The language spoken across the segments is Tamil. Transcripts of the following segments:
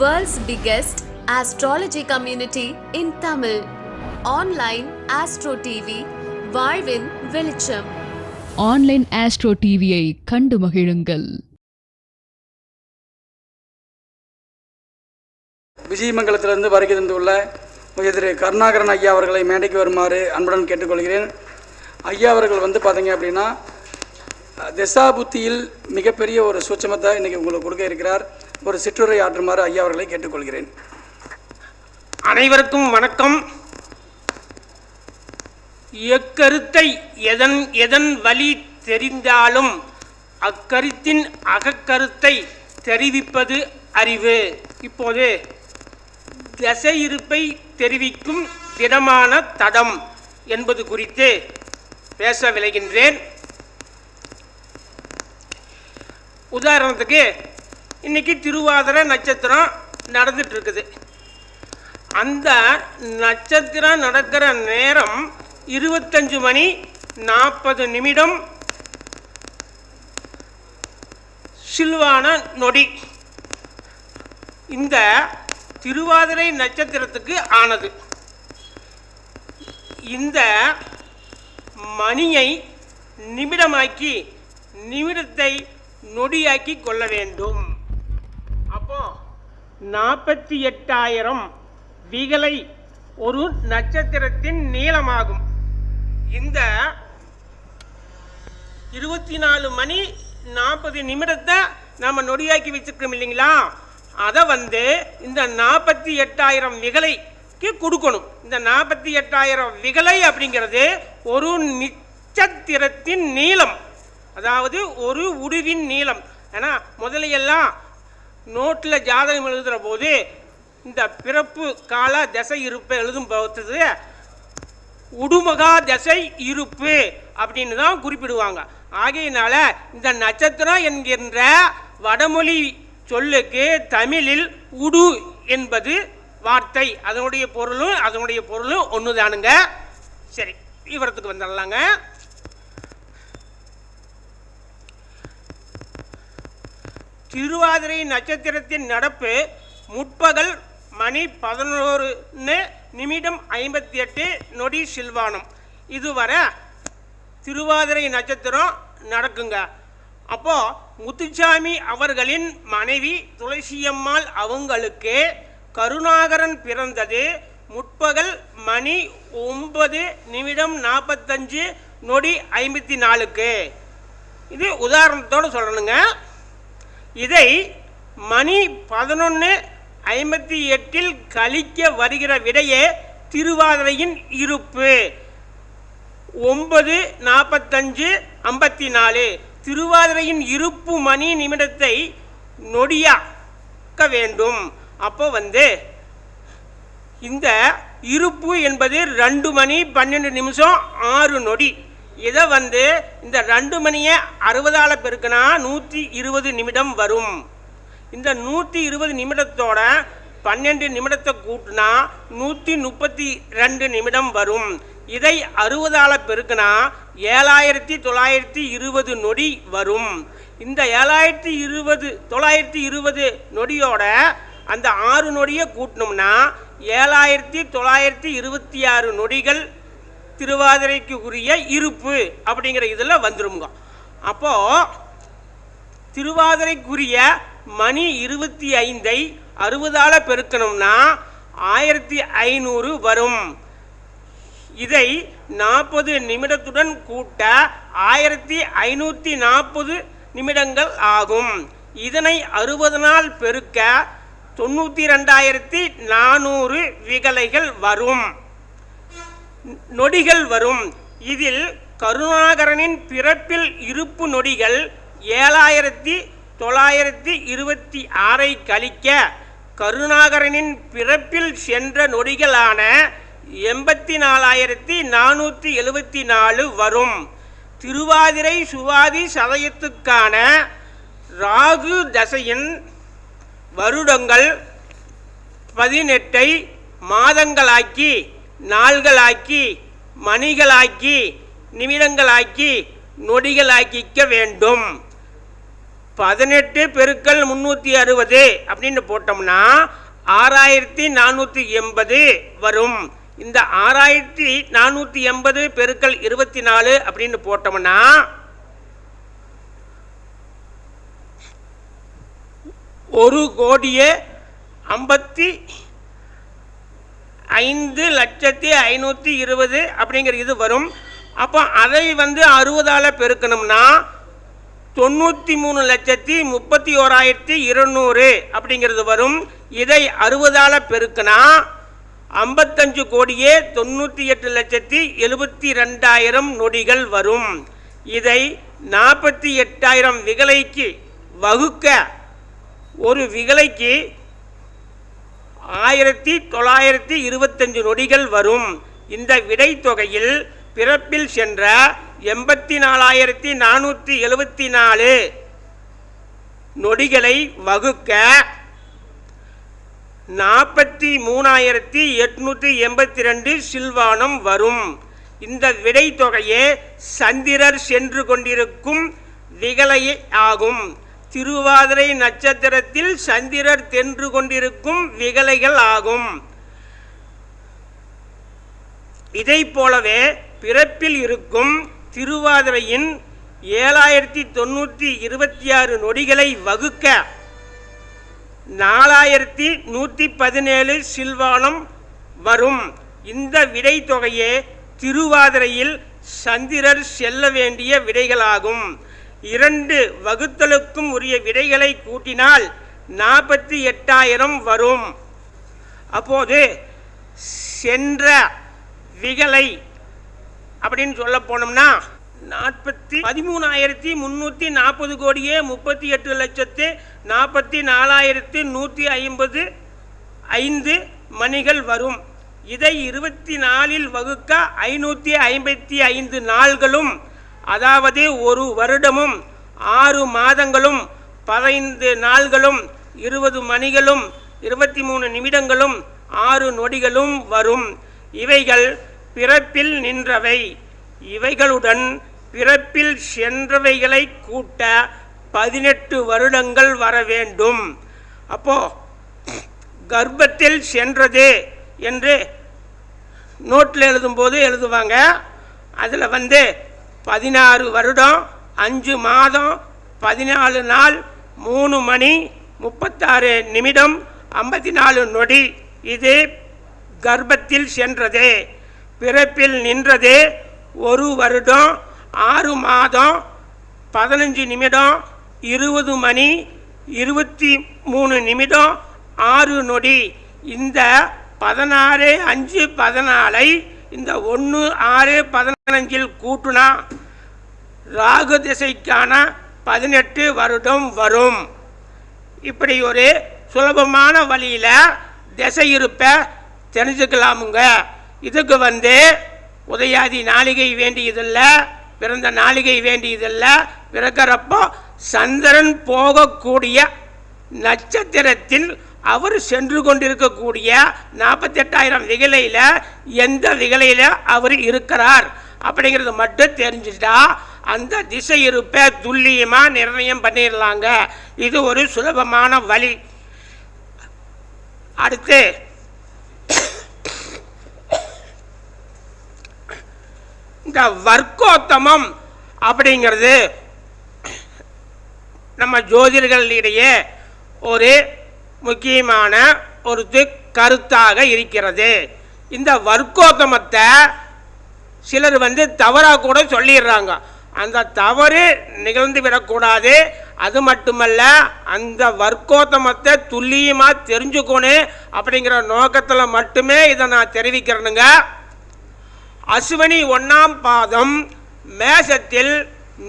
World's biggest astrology community in Tamil. Online Astro TV, வாழ்வின் வெளிச்சம். ஆன்லைன் ஆஸ்ட்ரோ டிவியை கண்டு மகிழுங்கள். விஜயமங்கலத்திலிருந்து வருகை தந்துள்ள திரு கருணாகரன் ஐயா அவர்களை மேடைக்கு வருமாறு அன்புடன் கேட்டுக்கொள்கிறேன். ஐயா அவர்கள் வந்து பார்த்தீங்க அப்படின்னா திசா புத்தியில் மிகப்பெரிய ஒரு சூட்சமத்தை இன்னைக்கு உங்களுக்கு கொடுக்க இருக்கிறார். ஒரு சிற்றுரை ஆற்றுமாறு ஐயா அவர்களை கேட்டுக்கொள்கிறேன். அனைவருக்கும் வணக்கம். எக்கருத்தை எதன் எதன் வழி தெரிந்தாலும் அக்கருத்தின் அகக்கருத்தை தெரிவிப்பது அறிவு. இப்போது தசை இருப்பை தெரிவிக்கும் திடமான தடம் என்பது குறித்து பேச விளைகின்றேன் உதாரணத்துக்கு இன்றைக்கி திருவாதிரை நட்சத்திரம் நடந்துகிட்ருக்குது அந்த நட்சத்திரம் நடக்கிற நேரம் இருபத்தஞ்சு மணி நாற்பது நிமிடம். சில்வான நொடி. இந்த திருவாதிரை நட்சத்திரத்துக்கு ஆனது. இந்த மணியை நிமிடமாக்கி நிமிடத்தை நொடியாக்கி கொள்ள வேண்டும். அப்போ நாற்பத்தி எட்டாயிரம் விகலை ஒரு நட்சத்திரத்தின் நீளமாகும். இந்த இருபத்தி நாலு மணி நாற்பது நிமிடத்தை நம்ம நொடியாக்கி வச்சுருக்கோம் இல்லைங்களா? அதை வந்து இந்த நாற்பத்தி எட்டாயிரம் விகலைக்கு கொடுக்கணும். இந்த நாற்பத்தி எட்டாயிரம் விகலை அப்படிங்கிறது ஒரு நட்சத்திரத்தின் நீளம். அதாவது ஒரு உடுவின் நீளம். ஏன்னா முதலையெல்லாம் நோட்டில் ஜாதகம் எழுதுகிற போது இந்த பிறப்பு கால தசை இருப்பை எழுதும் போது உடுமகா தசை இருப்பு அப்படின்னு தான் குறிப்பிடுவாங்க. ஆகையினால இந்த நட்சத்திரம் என்கின்ற வடமொழி சொல்லுக்கு தமிழில் உடு என்பது வார்த்தை. அதனுடைய பொருளும் அதனுடைய பொருளும் ஒன்று தானுங்க சரி விவரத்துக்கு வந்துடலாங்க. திருவாதிரை நட்சத்திரத்தின் நடப்பு முற்பகல் மணி பதினோருன்னு நிமிடம் ஐம்பத்தி எட்டு நொடி சில்வானம். இதுவரை திருவாதிரை நட்சத்திரம் நடக்குங்க. அப்போது முத்துச்சாமி அவர்களின் மனைவி துளசியம்மாள் அவங்களுக்கு கருணாகரன் பிறந்தது முற்பகல் மணி ஒன்பது நிமிடம் நாற்பத்தஞ்சு நொடி ஐம்பத்தி நாலுக்கு. இது உதாரணத்தோடு சொல்லணுங்க. இதை மணி பதினொன்று ஐம்பத்தி எட்டில் கழிக்க வருகிற விடையே திருவாதிரையின் இருப்பு. ஒன்பது நாற்பத்தஞ்சு ஐம்பத்தி நாலு திருவாதிரையின் இருப்பு மணி நிமிடத்தை நொடியாக்க வேண்டும். அப்போ வந்து இந்த இருப்பு என்பது ரெண்டு மணி பன்னெண்டு நிமிஷம் ஆறு நொடி. இதை வந்து இந்த ரெண்டு மணியை அறுபதால் பெருக்கினா நூற்றி இருபது நிமிடம் வரும். இந்த நூற்றி இருபது நிமிடத்தோட பன்னெண்டு நிமிடத்தை கூட்டினா நூற்றி முப்பத்தி ரெண்டு நிமிடம் வரும். இதை அறுபதால் பெருக்கினா ஏழாயிரத்தி தொள்ளாயிரத்தி இருபது நொடி வரும். இந்த ஏழாயிரத்தி இருபது தொள்ளாயிரத்தி இருபது நொடியோட அந்த ஆறு நொடியை கூட்டினோம்னா ஏழாயிரத்தி தொள்ளாயிரத்தி இருபத்தி ஆறு நொடிகள் திருவாதிரைக்கு உரிய இருப்பு அப்படிங்கிற இதில் வந்துருங்க அப்போது திருவாதிரைக்குரிய மணி இருபத்தி ஐந்தை அறுபதால் பெருக்கணும்னா ஆயிரத்தி ஐநூறு வரும். இதை நாற்பது நிமிடத்துடன் கூட்ட ஆயிரத்தி ஐநூற்றி நாற்பது நிமிடங்கள் ஆகும். இதனை அறுபது நாள் பெருக்க தொண்ணூற்றி ரெண்டாயிரத்தி நானூறு விகலைகள் வரும். நொடிகள் வரும். இதில் கருணாகரனின் பிறப்பில் இருப்பு நொடிகள் ஏழாயிரத்தி தொள்ளாயிரத்தி இருபத்தி ஆறை கழிக்க கருணாகரனின் பிறப்பில் சென்ற நொடிகளான எண்பத்தி நாலாயிரத்தி நானூற்றி எழுபத்தி நாலு வரும். திருவாதிரை சுவாதி சதயத்துக்கான ராகு தசையின் வருடங்கள் பதினெட்டை மாதங்களாக்கி நாள்களாக்கி மணிகளாக்கி நிமிடங்களாக்கி நொடிகளாக்கிக்க வேண்டும். பதினெட்டு பெருக்கள் முந்நூற்றி அறுபது அப்படின்னு போட்டோம்னா ஆறாயிரத்தி நானூற்றி எண்பது வரும். இந்த ஆறாயிரத்தி நானூற்றி எண்பது பெருக்கள் இருபத்தி நாலு அப்படின்னு போட்டோம்னா ஒரு கோடியே ஐம்பத்தி ஐந்து லட்சத்தி ஐநூற்றி இருபது அப்படிங்கிற இது வரும். அப்போ அதை வந்து அறுபதால் பெருக்கணும்னா தொண்ணூற்றி மூணு லட்சத்தி முப்பத்தி ஓராயிரத்தி இருநூறு அப்படிங்கிறது வரும். இதை அறுபதால் பெருக்கினா ஐம்பத்தஞ்சு கோடியே தொண்ணூற்றி எட்டு லட்சத்தி எழுபத்தி ரெண்டாயிரம் நொடிகள் வரும். இதை நாற்பத்தி எட்டாயிரம் விகலைக்கு வகுக்க ஒரு விகலைக்கு ஆயிரத்தி தொள்ளாயிரத்தி இருபத்தஞ்சு நொடிகள் வரும். இந்த விடை தொகையில் பிறப்பில் சென்ற எண்பத்தி நாலாயிரத்தி நானூற்றி எழுபத்தி நாலு நொடிகளை வகுக்க நாற்பத்தி மூணாயிரத்தி எட்நூற்றி எண்பத்தி ரெண்டு சில்வானம் வரும். இந்த விடை தொகையே சந்திரர் சென்று கொண்டிருக்கும் விகலை ஆகும். திருவாதிரை நட்சத்திரத்தில் சந்திரர் தென்று கொண்டிருக்கும் விகலைகள் ஆகும். இதை போலவே பிறப்பில் இருக்கும் திருவாதிரையின் ஏழாயிரத்தி தொண்ணூற்றி இருபத்தி ஆறு நொடிகளை வகுக்க நாலாயிரத்தி நூற்றி பதினேழு சில்வானம் வரும். இந்த விடை தொகையே திருவாதிரையில் சந்திரர் செல்ல வேண்டிய விடைகளாகும். இரண்டு வகுத்தலுக்கும் உரிய விடைகளை கூட்டினால் நாற்பத்தி எட்டாயிரம் வரும். அப்போது சென்ற விகலை அப்படின்னு சொல்ல போனோம்னா நாற்பத்தி பதிமூணாயிரத்தி முந்நூற்றி நாற்பது கோடியே முப்பத்தி எட்டு லட்சத்து நாற்பத்தி நாலாயிரத்து நூற்றி ஐம்பது ஐந்து மணிகள் வரும். இதை இருபத்தி நாலில் வகுக்க ஐநூற்றி ஐம்பத்தி ஐந்து நாள்களும் அதாவது ஒரு வருடமும் ஆறு மாதங்களும் பதினைந்து நாள்களும் இருபது மணிகளும் இருபத்தி மூணு நிமிடங்களும் ஆறு நொடிகளும் வரும். இவைகள் பிறப்பில் நின்றவை. இவைகளுடன் பிறப்பில் சென்றவைகளை கூட்ட பதினெட்டு வருடங்கள் வர வேண்டும். அப்போ கர்ப்பத்தில் சென்றது என்று நோட்டில் எழுதும்போது எழுதுவாங்க. அதில் வந்து பதினாறு வருடம் அஞ்சு மாதம் பதினாலு நாள் மூணு மணி முப்பத்தாறு நிமிடம் ஐம்பத்தி நாலு நொடி. இது கர்ப்பத்தில் சென்றது. பிறப்பில் நின்றது. ஒரு வருடம் ஆறு மாதம் பதினஞ்சு நிமிடம் இருபது மணி இருபத்தி மூணு நிமிடம் ஆறு நொடி. இந்த பதினாறு அஞ்சு பதினாலை இந்த ஒன்று ஆறு பதினஞ்சில் கூட்டுனா ராகு திசைக்கான பதினெட்டு வருடம் வரும். இப்படி ஒரு சுலபமான வழியில் திசை இருப்ப தெரிஞ்சுக்கலாமுங்க. இதுக்கு வந்து உதயாதி நாளிகை வேண்டியதில்லை பிறந்த நாளிகை வேண்டியதில்லை பிறக்கிறப்போ சந்திரன் போகக்கூடிய நட்சத்திரத்தில் அவர் சென்று கொண்டிருக்கக்கூடிய நாற்பத்தெட்டாயிரம் விகலையில் எந்த விகலையில் அவர் இருக்கிறார் அப்படிங்கிறது மட்டும் தெரிஞ்சுட்டா அந்த திசை இருப்பை துல்லியமாக நிர்ணயம் பண்ணிடலாங்க. இது ஒரு சுலபமான வழி. அடுத்து இந்த வர்க்கோத்தமம் அப்படிங்கிறது நம்ம ஜோதிடர்களிடையே ஒரு முக்கியமான ஒரு கருத்தாக இருக்கிறது. இந்த வர்க்கோத்தமத்தை சிலர் வந்து தவறாக கூட சொல்லிடுறாங்க அந்த தவறு நிகழ்ந்து விடக்கூடாது. அது மட்டுமல்ல அந்த வர்க்கோத்தமத்தை துல்லியமாக தெரிஞ்சுக்கணும் அப்படிங்கிற நோக்கத்தில் மட்டுமே இதை நான் தெரிவிக்கிறேனுங்க. அசுவனி ஒன்றாம் பாதம் மேசத்தில்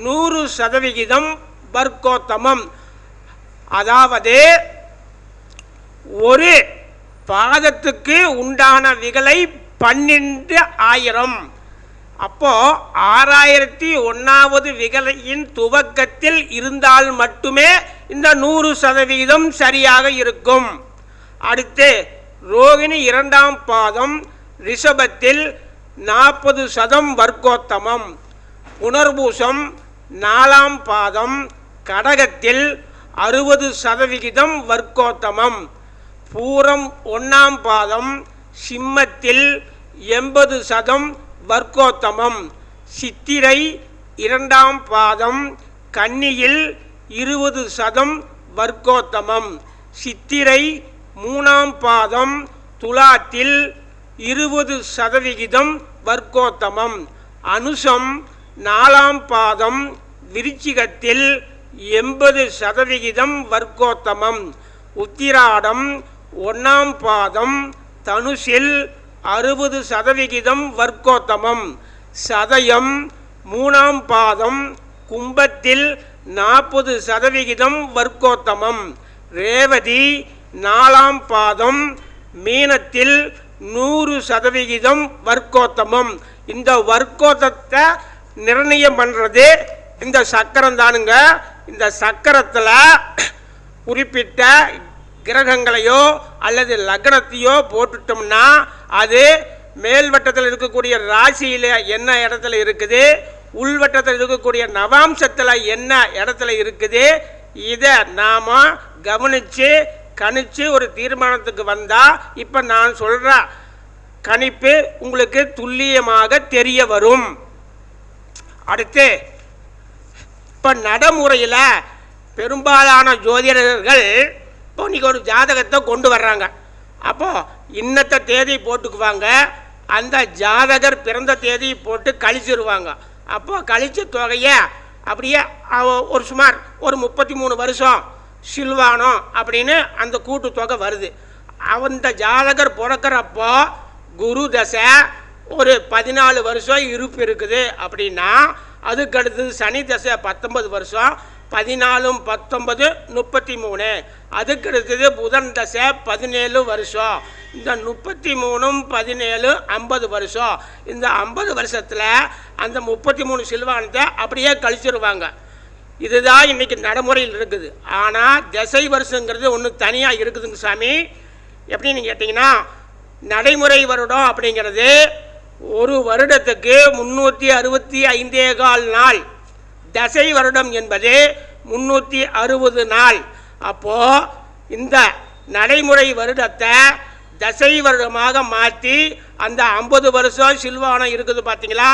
நூறு சதவிகிதம் வர்க்கோத்தமம். அதாவது ஒரு பாதத்துக்கு உண்டான விகலை பன்னெண்டு ஆயிரம். அப்போ ஆறாயிரத்தி ஒன்றாவது விகலையின் துவக்கத்தில் இருந்தால் மட்டுமே இந்த நூறு சதவீதம் சரியாக இருக்கும். அடுத்து ரோகிணி இரண்டாம் பாதம் ரிஷபத்தில் நாற்பது சதம் வர்க்கோத்தமம். புனர்பூசம் நாலாம் பாதம் கடகத்தில் அறுபது சதவிகிதம் வர்க்கோத்தமம். பூரம் ஒன்றாம் பாதம் சிம்மத்தில் எண்பது சதம் வர்க்கோத்தமம். சித்திரை இரண்டாம் பாதம் கன்னியில் இருபது சதம் வர்க்கோத்தமம். சித்திரை மூணாம் பாதம் துலாத்தில் இருபது சதவிகிதம் வர்க்கோத்தமம். அனுசம் நாலாம் பாதம் விருச்சிகத்தில் எண்பது சதவிகிதம் வர்க்கோத்தமம். உத்திராடம் ஒன்றாம் பாதம் தனுஷில் அறுபது சதவிகிதம் வர்க்கோத்தமம். சதயம் மூணாம் பாதம் கும்பத்தில் நாற்பது சதவிகிதம் வர்க்கோத்தமம். ரேவதி நாலாம் பாதம் மீனத்தில் நூறு சதவிகிதம் வர்க்கோத்தமம். இந்த வர்க்கோத்தத்தை நிர்ணயம் பண்ணுறது இந்த சக்கரம் தானுங்க. இந்த சக்கரத்தில் குறிப்பிட்ட கிரகங்களையோ அல்லது லக்னத்தையோ போட்டுட்டோம்னா அது மேல்வட்டத்தில் இருக்கக்கூடிய ராசியில் என்ன இடத்துல இருக்குது? உள்வட்டத்தில் இருக்கக்கூடிய நவாம்சத்தில் என்ன இடத்துல இருக்குது? இதை நாம் கவனித்து கணிச்சு ஒரு தீர்மானத்துக்கு வந்தால் இப்போ நான் சொல்கிற கணிப்பு உங்களுக்கு துல்லியமாக தெரிய வரும். அடுத்து இப்போ நடைமுறையில் பெரும்பாலான ஜோதிடர்கள் இப்போ இன்னைக்கு ஒரு ஜாதகத்தை கொண்டு வர்றாங்க. அப்போது இன்னத்த தேதி போட்டுக்குவாங்க. அந்த ஜாதகர் பிறந்த தேதி போட்டு கழிச்சிருவாங்க. அப்போது கழிச்ச தொகையை அப்படியே ஒரு சுமார் ஒரு முப்பத்தி மூணு வருஷம் சில்வானம் அப்படின்னு அந்த கூட்டு தொகை வருது. அந்த ஜாதகர் பிறக்கிறப்போ குரு தசை ஒரு பதினாலு வருஷம் இருப்பு இருக்குது அப்படின்னா அதுக்கு அடுத்தது சனி தசை பத்தொன்பது வருஷம் பதினாலும் பத்தொன்பது முப்பத்தி மூணு அதுக்கு அடுத்தது புதன் தசை பதினேழு வருஷம். இந்த முப்பத்தி மூணும் பதினேழு ஐம்பது வருஷம். இந்த ஐம்பது வருஷத்தில் அந்த முப்பத்தி மூணு சில்வானத்தை அப்படியே கழிச்சிருவாங்க. இதுதான் இன்னைக்கு நடைமுறையில் இருக்குது. ஆனால் திசை வருஷங்கிறது ஒன்று தனியாக இருக்குதுங்க சாமி. எப்படின்னு கேட்டிங்கன்னா நடைமுறை வருடம் அப்படிங்கிறது ஒரு வருடத்துக்கு முன்னூற்றி அறுபத்தி ஐந்தே கால் நாள். தசை வருடம் என்பது முன்னூற்றி அறுபது நாள். அப்போது இந்த நடைமுறை வருடத்தை தசை வருடமாக மாற்றி அந்த ஐம்பது வருஷம் சில்வானம் இருக்குது பார்த்தீங்களா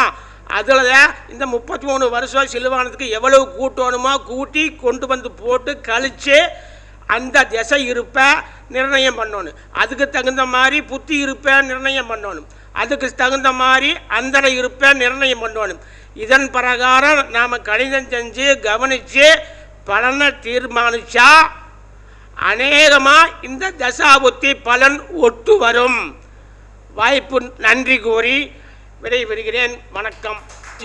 அதில் இந்த முப்பத்தி மூணு வருஷம் சில்வானத்துக்கு எவ்வளவு கூட்டணுமோ கூட்டி கொண்டு வந்து போட்டு கழித்து அந்த திசை இருப்பை நிர்ணயம் பண்ணணும். அதுக்கு தகுந்த மாதிரி புத்தி இருப்பை நிர்ணயம் பண்ணணும். அதுக்கு தகுந்த மாதிரி அந்தர இருப்பை நிர்ணயம் பண்ணணும் இதன் பிரகாரம் நாம் கணிதம் செஞ்சு கவனித்து பலனை தீர்மானித்தா அநேகமாக இந்த தசாபுத்தி பலன் ஒட்டு வரும். வாய்ப்பு நன்றி கூறி விடைபெறுகிறேன். வணக்கம்.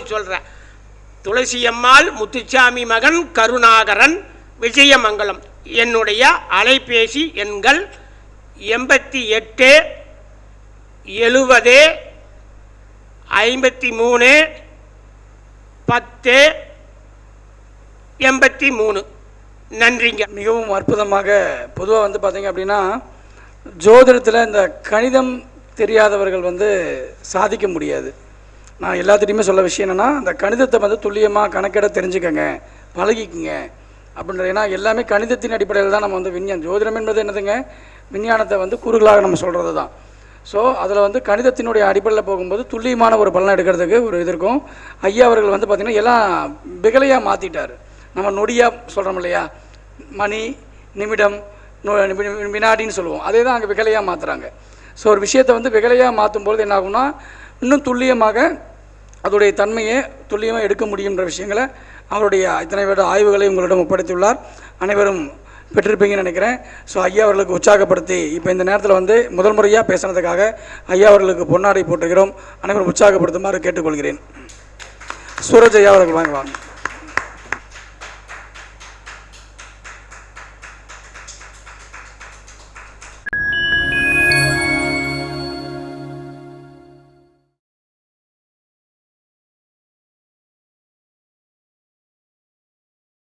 சொல்கிறேன் துளசியம்மாள் முத்துச்சாமி மகன் கருணாகரன் விஜயமங்கலம். என்னுடைய அலைபேசி எண்கள் எண்பத்தி எட்டு எழுபது ஐம்பத்தி மூணு பத்து எண்பத்தி மூணு. நன்றிங்க. மிகவும் அற்புதமாக பொதுவாக வந்து பார்த்தீங்க அப்படின்னா ஜோதிடத்தில் இந்த கணிதம் தெரியாதவர்கள் வந்து சாதிக்க முடியாது. நான் எல்லாத்திட்டையுமே சொல்ல விஷயம் என்னென்னா அந்த கணிதத்தை வந்து துல்லியமாக கணக்கிட தெரிஞ்சுக்கங்க பழகிக்குங்க. அப்படின்றது ஏன்னா எல்லாமே கணிதத்தின் அடிப்படையில் தான் நம்ம வந்து விஞ்ஞானம். ஜோதிடம் என்பது என்னதுங்க? விஞ்ஞானத்தை வந்து கூறுகளாக நம்ம சொல்கிறது தான் ஸோ அதில் வந்து கணிதத்தினுடைய அடிப்படையில் போகும்போது துல்லியமான ஒரு பலனை எடுக்கிறதுக்கு ஒரு இது இருக்கும். ஐயா அவர்கள் வந்து பார்த்திங்கன்னா எல்லாம் பிகலையாக மாற்றிட்டார் நம்ம நொடியாக சொல்கிறோம் இல்லையா? மணி நிமிடம் வினாடின்னு சொல்லுவோம். அதே தான் அங்கே விகலையாக மாற்றுறாங்க ஸோ ஒரு விஷயத்தை வந்து விகலையாக மாற்றும் பொழுது என்ன ஆகும்னா இன்னும் துல்லியமாக அதோடைய தன்மையை துல்லியமாக எடுக்க முடியுன்ற விஷயங்களை அவருடைய இத்தனை வருட ஆய்வுகளை உங்களிடம் ஒப்படைத்துள்ளார். அனைவரும் பெற்றிருப்பீங்கன்னு நினைக்கிறேன். ஸோ ஐயா அவர்களுக்கு உற்சாகப்படுத்தி இப்போ இந்த நேரத்தில் வந்து முதல் முறையாக பேசுனதுக்காக ஐயா அவர்களுக்கு பொன்னாடை போட்டிருக்கிறோம். அனைவரும் உற்சாகப்படுத்துமாறு கேட்டுக்கொள்கிறேன். சூரஜ் ஐயா அவர்கள் வாங்க வாங்க.